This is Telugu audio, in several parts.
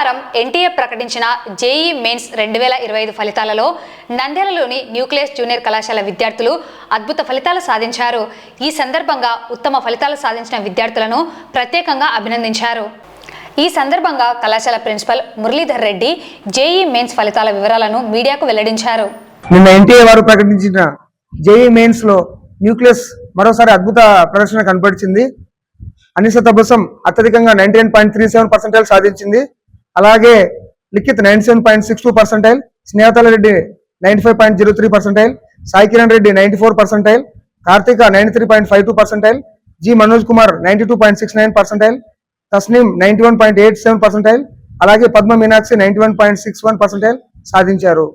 శనివారం ఎన్టీఏ ప్రకటించిన జేఈ మెయిన్స్ రెండు వేల ఇరవై ఐదు ఫలితాలలో నంద్యాలలోని న్యూక్లియస్ జూనియర్ కళాశాల విద్యార్థులు అద్భుత ఫలితాలు సాధించారు. ఈ సందర్భంగా ఉత్తమ ఫలితాలు సాధించిన విద్యార్థులను ప్రత్యేకంగా అభినందించారు. ఈ సందర్భంగా కళాశాల principal Muralidhar Reddy JE mains ఫలితాల వివరాలను మీడియాకు వెల్లడించారు. నిన్న ఎన్టీఏ వారు ప్రకటించిన జేఈ మెయిన్స్లో న్యూక్లియస్ మరోసారి అద్భుత ప్రదర్శన కనపరిచింది. అనిస తబసం అత్యధికంగా ninety nine point three seven percentile సాధించింది. అలాగే Likhith ninety seven point six two percentile Snehalatha Reddy ninety five point zero three percentile Sai Kiran Reddy ninety four percentile Karthika ninety three point five two percentile G Manoj Kumar ninety two point six nine percentile Tasneem ninety one point eight seven percentile అలాగే Padma Meenakshi ninety one point six one percentile సాధించారు.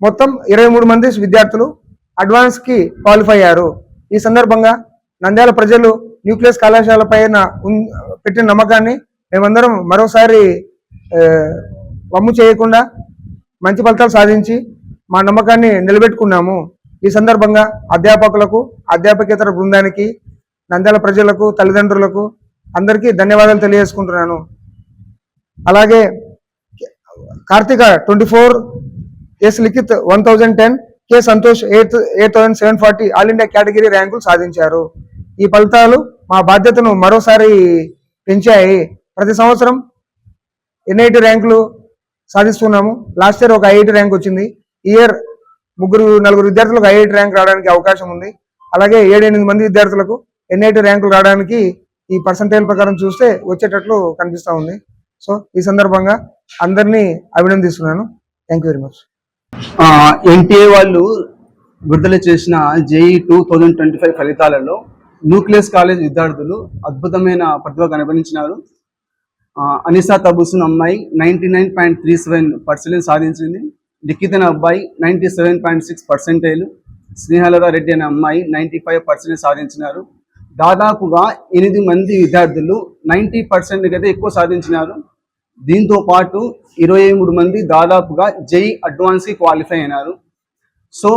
మొత్తం ఇరవై మూడు మంది విద్యార్థులు అడ్వాన్స్కి క్వాలిఫై అయ్యారు. ఈ సందర్భంగా నంద్యాల ప్రజలు న్యూక్లియస్ కళాశాల పైన పెట్టిన నమ్మకాన్ని మేమందరం మరోసారి వమ్ము చేయకుండా మంచి ఫలితాలు సాధించి మా నమ్మకాన్ని నిలబెట్టుకున్నాము. ఈ సందర్భంగా అధ్యాపకులకు అధ్యాపకేతర బృందానికి నంద్యాల ప్రజలకు తల్లిదండ్రులకు అందరికీ ధన్యవాదాలు తెలియజేసుకుంటున్నాను. అలాగే Karthika twenty four S Likhith one thousand ten K Santosh eight eight thousand seven forty all India category ర్యాంకులు సాధించారు. ఈ ఫలితాలు మా బాధ్యతను మరోసారి పెంచాయి. ప్రతి సంవత్సరం ఎన్ఐటి ర్యాంకులు సాధిస్తున్నాము? లాస్ట్ ఇయర్ ఒక ఐఐటి ర్యాంక్ వచ్చింది. ఈ ఇయర్ ముగ్గురు నలుగురు విద్యార్థులకు ఐఐటి ర్యాంక్ రావడానికి అవకాశం ఉంది. అలాగే ఏడెనిమిది మంది విద్యార్థులకు ఎన్ఐటి ర్యాంకులు రావడానికి ఈ పర్సంటేజ్ ప్రకారం చూస్తే వచ్చేటట్లు కనిపిస్తా ఉంది. సో ఈ సందర్భంగా అందరినీ అభినందిస్తున్నాను. Thank very much. ఎన్టీఏ వాళ్ళు విడుదల చేసిన JE two thousand twenty five ఫలితాలలో న్యూక్లియస్ కాలేజ్ విద్యార్థులు అద్భుతమైన ప్రతిభ కనిపించినారు అనిసా తబుసున్ అమ్మాయి ninety nine point three seven percentage సాధించింది. లిఖిత్ అబ్బాయి ninety seven point six percentage. Snehalatha Reddy అనే అమ్మాయి నైంటీ ఫైవ్ పర్సెంటేజ్ సాధించినారు. దాదాపుగా ఎనిమిది మంది విద్యార్థులు నైంటీ పర్సెంట్ అయితే ఎక్కువ సాధించినారు. దీంతో పాటు ఇరవై మూడు మంది దాదాపుగా జై అడ్వాన్స్కి క్వాలిఫై అయినారు. సో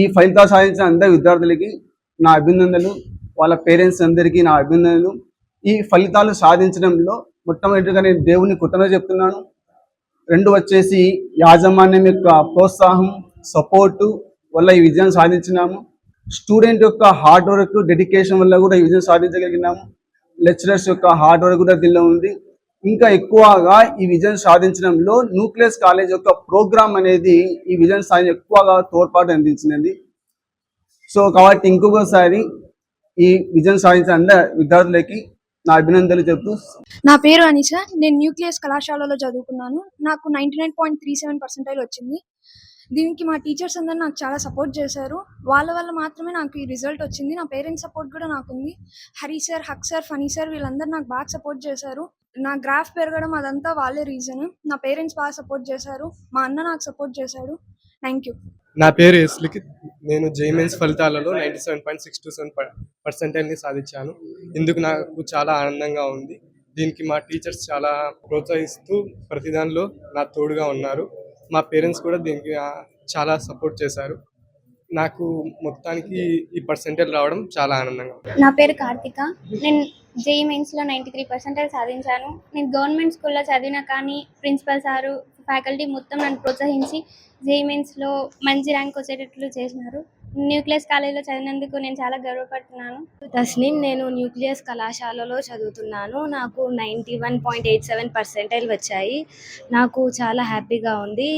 ఈ ఫలితాలు సాధించిన అందరి విద్యార్థులకి నా అభినందనలు. వాళ్ళ పేరెంట్స్ అందరికీ నా అభినందనలు. ఈ ఫలితాలు సాధించడంలో మొట్టమొదటిగా నేను దేవుని కృతజ్ఞత చెప్తున్నాను. రెండు వచ్చేసి యాజమాన్యం యొక్క ప్రోత్సాహం సపోర్టు వల్ల ఈ విజయం సాధించినాము. స్టూడెంట్ యొక్క హార్డ్ వర్క్ డెడికేషన్ వల్ల కూడా ఈ విజయం సాధించగలిగినాము. లెక్చరర్స్ యొక్క హార్డ్ వర్క్ కూడా దీనిలో ఉంది. ఇంకా ఎక్కువగా ఈ విజయం సాధించడంలో న్యూక్లియస్ కాలేజ్ యొక్క ప్రోగ్రామ్ అనేది ఈ విజయం సాధన ఎక్కువగా తోడ్పాటు అందించినది సో కాబట్టి ఇంకొకసారి ఈ విజయం సాధించిన విద్యార్థులకి నా అభినందనలు చెప్తూ నా పేరు అనిష. నేను న్యూక్లియస్ కళాశాలలో చదువుకున్నాను. నాకు ninety nine point three seven percentile వచ్చింది. దీనికి మా టీచర్స్ అందరూ నాకు చాలా సపోర్ట్ చేశారు. వాళ్ళ వల్ల మాత్రమే నాకు ఈ రిజల్ట్ వచ్చింది. నా పేరెంట్స్ సపోర్ట్ కూడా నాకు ఉంది. Hari sir Haq sir Phani sir వీళ్ళందరూ నాకు బాగా సపోర్ట్ చేశారు. నా గ్రాఫ్ పెరగడం అదంతా వాళ్ళే రీజన్. నా పేరెంట్స్ బాగా సపోర్ట్ చేశారు. మా అన్న నాకు సపోర్ట్ చేశాడు. Thank you. నా పేరు ఎస్ లిఖిత్ నేను జైమెన్స్ ఫలితాలలో ninety seven point six two seven పర్సెంటేజ్ని సాధించాను. ఇందుకు నాకు చాలా ఆనందంగా ఉంది. దీనికి మా టీచర్స్ చాలా ప్రోత్సహిస్తూ ప్రతి దానిలో నా తోడుగా ఉన్నారు. మా పేరెంట్స్ కూడా దీనికి చాలా సపోర్ట్ చేశారు. నాకు మొత్తానికి ఈ పర్సెంటేజ్ రావడం చాలా ఆనందంగా ఉంది. నా పేరు కార్తిక. నేను జేఈ మెయిన్స్లో నైంటీ త్రీ పర్సెంటేజ్ సాధించాను. నేను గవర్నమెంట్ స్కూల్లో చదివినా కానీ ప్రిన్సిపల్ సారు ఫ్యాకల్టీ మొత్తం నన్ను ప్రోత్సహించి జేఈ మెయిన్స్లో మంచి ర్యాంక్ వచ్చేటట్లు చేసినారు. న్యూక్లియస్ కాలేజీలో చదివినందుకు నేను చాలా గర్వపడుతున్నాను. తస్నీం నేను న్యూక్లియస్ కళాశాలలో చదువుతున్నాను. నాకు ninety one point eight seven percentile వచ్చాయి. నాకు చాలా హ్యాపీగా ఉంది.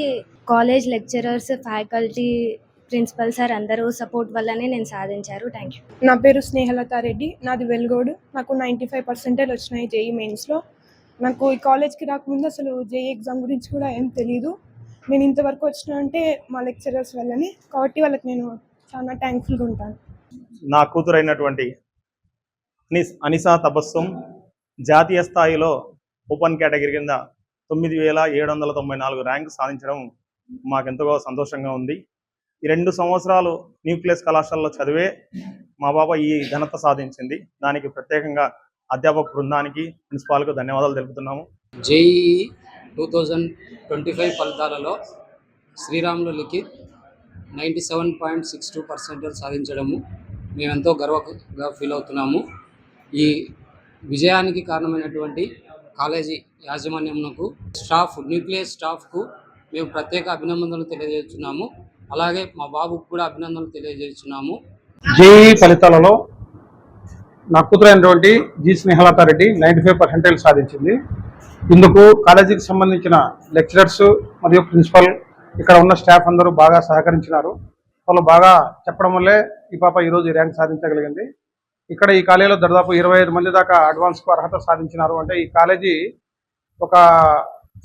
College lecturers faculty principal sir అందరూ సపోర్ట్ వల్లనే నేను సాధించారు. థ్యాంక్ యూ నా పేరు స్నేహలత రెడ్డి. నాది వెల్గోడు. నాకు నైంటీ ఫైవ్ పర్సెంటేజ్ వచ్చినాయి జేఈ మెయిన్స్లో నాకు ఈ కాలేజ్కి రాకముందు అసలు జేఈ ఎగ్జామ్ గురించి కూడా ఏం తెలియదు నేను ఇంతవరకు వచ్చిన అంటే మా లెక్చరర్స్ వల్లనే కాబట్టి వాళ్ళకి నేను చాలా థ్యాంక్ఫుల్గా ఉంటాను. నా కూతురైనటువంటి అనిస్ అనిసా తబస్సుం జాతీయ స్థాయిలో ఓపెన్ కేటగిరీ కింద తొమ్మిది వేల ఏడు వందల తొంభై నాలుగు ర్యాంక్ సాధించడం మాకెంతగా సంతోషంగా ఉంది. ఈ రెండు సంవత్సరాలు న్యూక్లియస్ కళాశాలలో చదివే మా బాబా ఈ ఘనత సాధించింది. దానికి ప్రత్యేకంగా అధ్యాపక బృందానికి ప్రిన్సిపాల్కు ధన్యవాదాలు తెలుపుతున్నాము. JEE two thousand twenty five ఫలితాలలో Sriramulu Likhith ninety seven point six two percentage సాధించడము మేమెంతో గర్వంగా ఫీల్ అవుతున్నాము. ఈ విజయానికి కారణమైనటువంటి కాలేజీ యాజమాన్యంకు స్టాఫ్ న్యూక్లియస్ స్టాఫ్కు మేము ప్రత్యేక అభినందనలు తెలియజేస్తున్నాము. అలాగే మా బాబుకు కూడా అభినందనలు తెలియజేస్తున్నాము. జేఈ ఫలితాలలో నా కూతురైనటువంటి G Snehalatha Reddy ninety five percentage సాధించింది. ఇందుకు కాలేజీకి సంబంధించిన లెక్చరర్స్ మరియు ప్రిన్సిపల్ ఇక్కడ ఉన్న స్టాఫ్ అందరూ బాగా సహకరించినారు. వాళ్ళు బాగా చెప్పడం వల్లే ఈ పాప ఈరోజు ర్యాంక్ సాధించగలిగింది. ఇక్కడ ఈ కాలేజీలో దాదాపు ఇరవై ఐదు మంది దాకా అడ్వాన్స్కు అర్హత సాధించినారు. అంటే ఈ కాలేజీ ఒక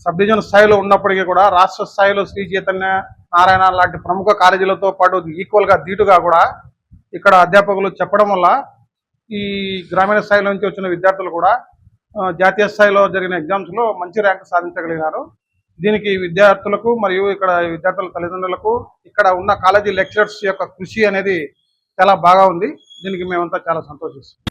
సబ్ డివిజన్ స్థాయిలో ఉన్నప్పటికీ కూడా రాష్ట్ర స్థాయిలో శ్రీ చైతన్య నారాయణ లాంటి ప్రముఖ కాలేజీలతో పాటు ఈక్వల్గా ధీటుగా కూడా ఇక్కడ అధ్యాపకులు చెప్పడం వల్ల ఈ గ్రామీణ స్థాయిలో నుంచి వచ్చిన విద్యార్థులు కూడా జాతీయ స్థాయిలో జరిగిన ఎగ్జామ్స్లో మంచి ర్యాంక్ సాధించగలిగినారు. దీనికి విద్యార్థులకు మరియు ఇక్కడ విద్యార్థుల తల్లిదండ్రులకు ఇక్కడ ఉన్న కాలేజీ లెక్చరర్స్ యొక్క కృషి అనేది చాలా బాగా ఉంది. దీనికి మేమంతా చాలా సంతోషిస్తాం